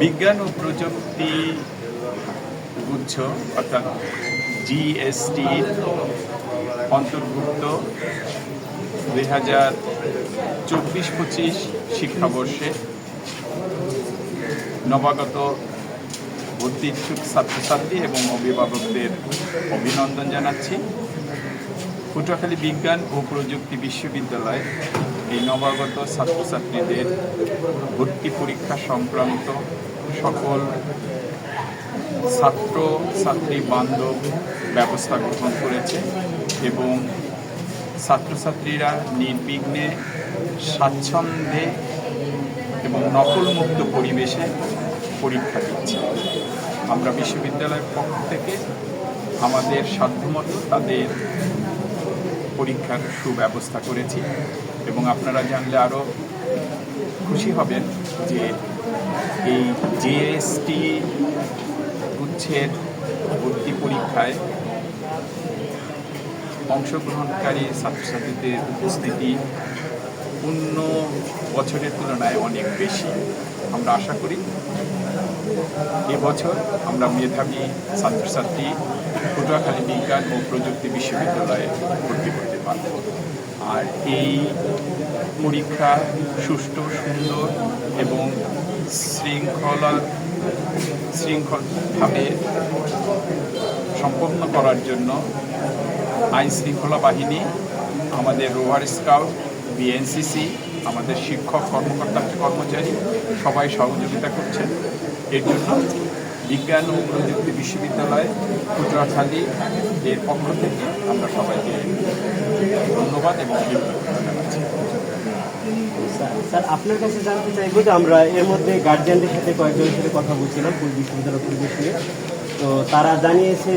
বিজ্ঞান ও প্রযুক্তি গুচ্ছ অর্থাৎ জিএসটি অন্তর্ভুক্ত দুই হাজার চব্বিশ পঁচিশ শিক্ষাবর্ষে নবাগত ভর্তি ইচ্ছুক ছাত্রছাত্রী এবং অভিভাবকদের অভিনন্দন জানাচ্ছি। পটুয়াখালী বিজ্ঞান ও প্রযুক্তি বিশ্ববিদ্যালয় এই নবাগত ছাত্রছাত্রীদের ভর্তি পরীক্ষা সংক্রান্ত সকল ছাত্র, ছাত্রী, বান্ধব ব্যবস্থা গ্রহণ করেছে এবং ছাত্রছাত্রীরা নির্বিঘ্নে স্বাচ্ছন্দ্যে এবং নকলমুক্ত পরিবেশে পরীক্ষা দিচ্ছে। আমরা বিশ্ববিদ্যালয়ের পক্ষ থেকে আমাদের সাধ্যমতো তাদের পরীক্ষার সুব্যবস্থা করেছি এবং আপনারা জানলে আরও খুশি হবেন যে এই জিএসটি গুচ্ছের ভর্তি পরীক্ষায় অংশগ্রহণকারী ছাত্রছাত্রীদের উপস্থিতি অন্য বছরের তুলনায় অনেক বেশি। আমরা আশা করি এবছর আমরা মেধাবী ছাত্রছাত্রী পটুয়াখালী বিজ্ঞান ও প্রযুক্তি বিশ্ববিদ্যালয়ে ভর্তি করতে পারব। আর এই পরীক্ষা সুষ্ঠু, সুন্দর এবং শৃঙ্খলা, শৃঙ্খলভাবে সম্পন্ন করার জন্য আইন শৃঙ্খলা বাহিনী, আমাদের রোভার স্কাউট, বিএনসিসি আমাদের শিক্ষক, কর্মকর্তা, কর্মচারী সবাই সহযোগিতা করছেন। এর জন্য বিজ্ঞান ও প্রযুক্তি বিশ্ববিদ্যালয় পটুয়াখালী এর পক্ষ থেকে আমরা সবাইকে ধন্যবাদ এবং স্যার আপনার কাছে জানতে চাইব যে আমরা এর মধ্যে গার্জিয়ানদের সাথে কয়েকজনের সাথে কথা বলছিলাম বিশ্ববিদ্যালয় পরিবেশ নিয়ে। তো তারা জানিয়েছে